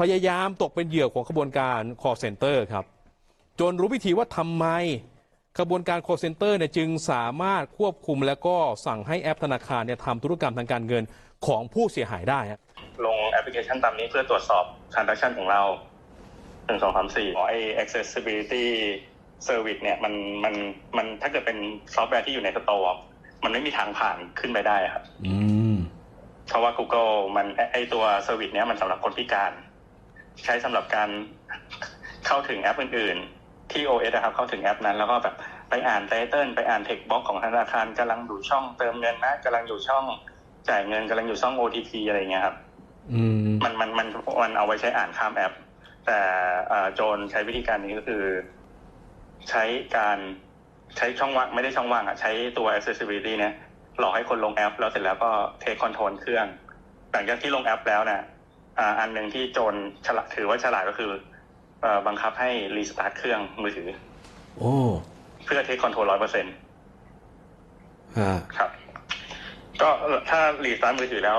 พยายามตกเป็นเหยื่อของขบวนการ call center ครับ จนรู้วิธีว่าทำไมขบวนการ call center เนี่ยจึงสามารถควบคุมแล้วก็สั่งให้แอปธนาคารเนี่ยทำธุรกรรมทางการเงินของผู้เสียหายได้ฮะลงแอปพลิเคชันตามนี้เพื่อตรวจสอบ transaction ของเราหนึ่งสองสามสี่ไอ accessibility service เนี่ยมันมันมันถ้าเกิดเป็นซอฟต์แวร์ที่อยู่ในสตอร์มันไม่มีทางผ่านขึ้นไปได้ครับอืมเพราะว่า Google มันไอ้ไอตัวเซอร์วิสเนี้ยมันสำหรับคนพิการ ใช้สำหรับการเข้าถึงแอปอื่นๆ ที่ OS นะครับ เข้าถึงแอปนั้น แล้วก็แบบไปอ่านไตเติลไปอ่านเทคบ็อกของธนาคารกำลังอยู่ช่องเติมเงินนะกำลังอยู่ช่องจ่ายเงินกำลังอยู่ช่อง OTP อะไรเงี้ยครับอืมมันมันมันมันเอาไว้ใช้อ่านข้ามแอป แต่เอ่อโจรใช้วิธีการนี้ก็คือ ใช้การใช้ช่องว่างไม่ได้ช่องว่างอะใช้ตัว accessibility เนี่ยหลอกให้คนลงแอป แล้วเสร็จแล้วก็เทคคอนโทรลเครื่อง หลังจากที่ลงแอปแล้วเนี่ย อ่าอันหนึ่งที่โจรฉลาดถือว่าฉลาดก็คือเอ่อบังคับให้รีสตาร์ทเครื่องมือถือ โอ้เพื่อเทคคอนโทรลร้อยเปอร์เซ็นต์ฮะครับ ก็ถ้ารีสตาร์ทมือถือแล้ว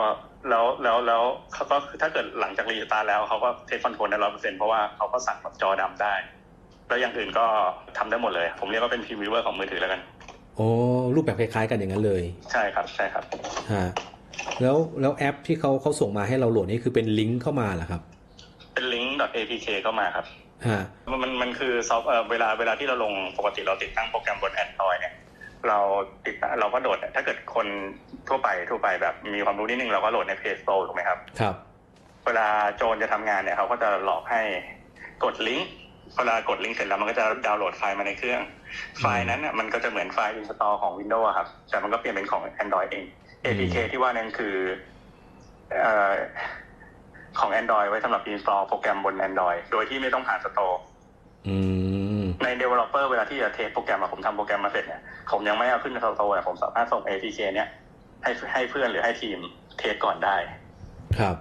แล้วแล้วแล้วเขาก็ถ้าเกิดหลังจากรีสตาร์ทแล้วเขาก็เทคคอนโทรลได้ร้อยเปอร์เซ็นเพราะว่าเขาก็สั่งแบบจอดำได้ แล้วอย่างอื่นก็ทำได้หมดเลย ผมเรียกว่าเป็นพรีวิวเวอร์ของมือถือแล้วกัน โอ้รูปแบบคล้ายๆกันอย่างนั้นเลย ใช่ครับ ใช่ครับฮะ แล้วแล้วแอปที่เขาเขาส่งมาให้เราโหลดนี่คือเป็นลิงก์เข้ามาเหรอครับ เป็นลิงก์ .apk เข้ามาครับฮะมันมันมันคือซอฟต์เอ่อเวลาเวลาที่เราลงปกติเราติดตั้งโปรแกรมบน Android เนี่ยเราติดตั้งเราก็โหลดถ้าเกิดคนทั่วไปทั่วไปแบบมีความรู้นิดนึงเราก็โหลดใน Play Store ถูกไหมครับ ครับ เวลาโจรจะทำงานเนี่ยเขาก็จะหลอกให้กดลิงก์เวลากดลิงก์เสร็จแล้วมันก็จะดาวน์โหลดไฟล์มาในเครื่อง ไฟล์นั้นน่ะมันก็จะเหมือนไฟล์ install ของ Windows อะครับ แต่มันก็เปลี่ยนเป็นของ Android เอง APK ที่ว่านั่นคือเอ่อของ Android ไว้สำหรับ install โปรแกรมบน Android โดยที่ไม่ต้องผ่านสโตร์อืมใน developer เวลาที่จะเทสโปรแกรมอะผมทำโปรแกรมมาเสร็จเนี่ยผมยังไม่เอาขึ้นในสโตร์อะผมสามารถส่ง APK เนี่ยให้ให้เพื่อนหรือให้ทีมเทสก่อนได้ ครับ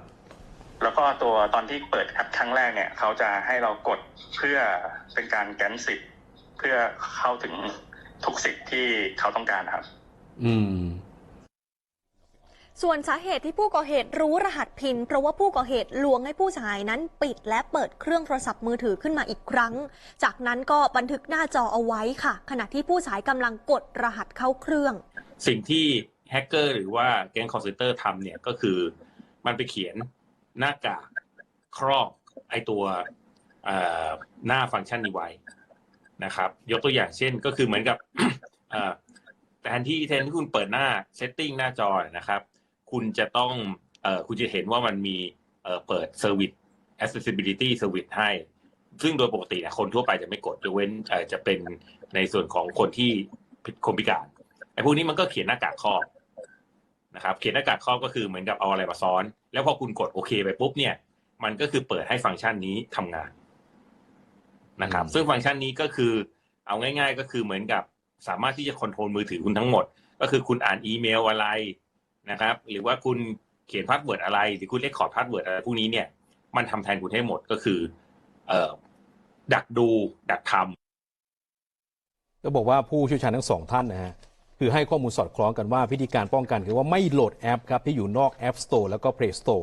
แล้วก็ตัวตอนที่เปิดแอปครั้งแรกเนี่ย เขาจะให้เรากดเพื่อเป็นการแกนสิทธิ์เพื่อเข้าถึงทุกสิทธิ์ที่เขาต้องการครับ อืม ส่วนสาเหตุที่ผู้ก่อเหตุรู้รหัสพิน เพราะว่าผู้ก่อเหตุลวงให้ผู้เสียหายนั้นปิดและเปิดเครื่องโทรศัพท์มือถือขึ้นมาอีกครั้ง จากนั้นก็บันทึกหน้าจอเอาไว้ค่ะ ขณะที่ผู้เสียหายกำลังกดรหัสเข้าเครื่อง สิ่งที่แฮกเกอร์หรือว่าแก๊งคอร์เซนเตอร์ทำเนี่ยก็คือมันไปเขียนหน้ากากครอบไอตัวหน้าฟังก์ชันนี้ไว้นะครับ ยกตัวอย่างเช่นก็คือเหมือนกับแทนที่แทนที่คุณเปิดหน้าเซตติ้งหน้าจอนะครับ คุณจะต้องเอ่อคุณจะเห็นว่ามันมีเอ่อเปิดเซอร์วิส accessibility service ให้ ซึ่งโดยปกติเนี่ยคนทั่วไปจะไม่กดยกเว้นเอ่อจะเป็นในส่วนของคนที่พิคนพิการไอ้พวกนี้มันก็เขียนหน้ากากครอบนะครับเขียนหน้ากากครอบก็คือเหมือนกับเอาอะไรมาซ้อน แล้วพอคุณกดโอเคไปปุ๊บเนี่ย มันก็คือเปิดให้ฟังก์ชันนี้ทำงานนะครับอืมซึ่งฟังก์ชันนี้ก็คือเอาง่าย ๆ ก็คือเหมือนกับสามารถที่จะคอนโทรลมือถือคุณทั้งหมด ก็คือคุณอ่านอีเมลอะไร นะครับ หรือว่าคุณเขียนพาสเวิร์ดอะไร หรือคุณเลคคอร์ดพาสเวิร์ดอะไรพวกนี้เนี่ย มันทำแทนคุณให้หมดก็คือ เอ่อดักดู ดักทำก็บอกว่าผู้เชี่ยวชาญทั้งสองท่านนะฮะคือให้ข้อมูลสอดคล้องกันว่าวิธีการป้องกันคือว่าไม่โหลดแอปครับที่อยู่นอก App Store แล้วก็ Play Store